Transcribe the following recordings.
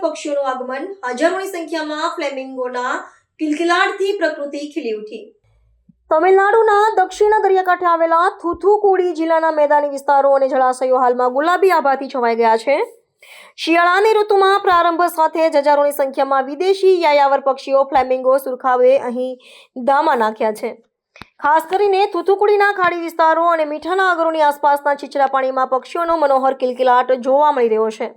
પક્ષીઓનું આગમન. હજારોની સંખ્યામાં ફ્લેમિંગોના કિલકિલાટથી પ્રકૃતિ ખીલી ઉઠી. તમિલનાડુના દક્ષિણ દરિયાકાંઠે આવેલા થુથુકુડી જિલ્લાના મેદાની વિસ્તારો અને જળાશયો હાલમાં ગુલાબી આભાથી છવાઈ ગયા છે. શિયાળાની ઋતુમાં પ્રારંભ સાથે જ હજારોની સંખ્યામાં વિદેશી યાયાવર પક્ષીઓ ફ્લેમિંગો સુરખાવે અહીં ધામા નાખ્યા છે. ખાસ કરીને થુથુકુડીના ખાડી વિસ્તારો અને મીઠાના આગરોની આસપાસના છીછરા પાણીમાં પક્ષીઓનો મનોહર કિલકિલાટ જોવા મળી રહ્યો છે.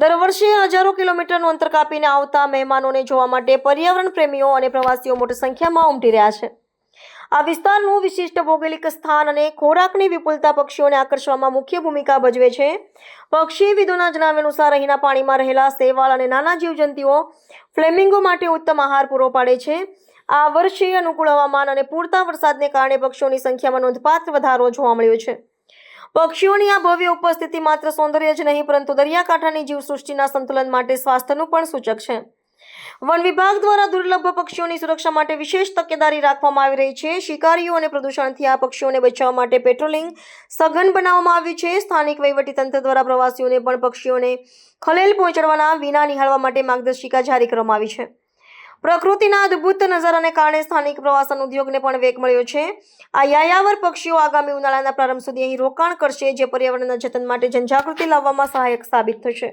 દર વર્ષે હજારો કિલોમીટરનું અંતર કાપીને આવતા મહેમાનોને જોવા માટે પર્યાવરણ પ્રેમીઓ અને પ્રવાસીઓ મોટી સંખ્યામાં ઉમટી રહ્યા છે. આ વિસ્તારનું વિશિષ્ટ ભૌગોલિક સ્થાન અને ખોરાકની વિપુલતા પક્ષીઓને આકર્ષવામાં મુખ્ય ભૂમિકા ભજવે છે. પક્ષીવિદોના જણાવ્યા અનુસાર અહીંના પાણીમાં રહેલા સેવાળ અને નાના જીવજંતુઓ ફ્લેમિંગો માટે ઉત્તમ આહાર પૂરો પાડે છે. આ વર્ષે અનુકૂળ હવામાન અને પૂરતા વરસાદને કારણે પક્ષીઓની સંખ્યામાં નોંધપાત્ર વધારો જોવા મળ્યો છે. પક્ષીઓની આ ભવ્ય ઉપસ્થિતિ માત્ર સૌંદર્ય જ નહીં, પરંતુ દરિયાકાંઠાની જીવસૃષ્ટિના સંતુલન માટે સ્વાસ્થ્યનું પણ સૂચક છે. વન વિભાગ દ્વારા દુર્લભ પક્ષીઓની સુરક્ષા માટે વિશેષ તકેદારી રાખવામાં આવી રહી છે. શિકારીઓ અને પ્રદૂષણથી આ પક્ષીઓને બચાવવા માટે પેટ્રોલિંગ સઘન બનાવવામાં આવ્યું છે. સ્થાનિક વહીવટીતંત્ર દ્વારા પ્રવાસીઓને પણ પક્ષીઓને ખલેલ પહોંચાડવાના વિના નિહાળવા માટે માર્ગદર્શિકા જારી કરવામાં આવી છે. પ્રકૃતિના અદ્ભુત નજારાને કારણે સ્થાનિક પ્રવાસન ઉદ્યોગને પણ વેગ મળ્યો છે. આ યાયાવર પક્ષીઓ આગામી ઉનાળાના પ્રારંભ સુધી અહીં રોકાણ કરશે, જે પર્યાવરણના જતન માટે જનજાગૃતિ લાવવામાં સહાયક સાબિત થશે.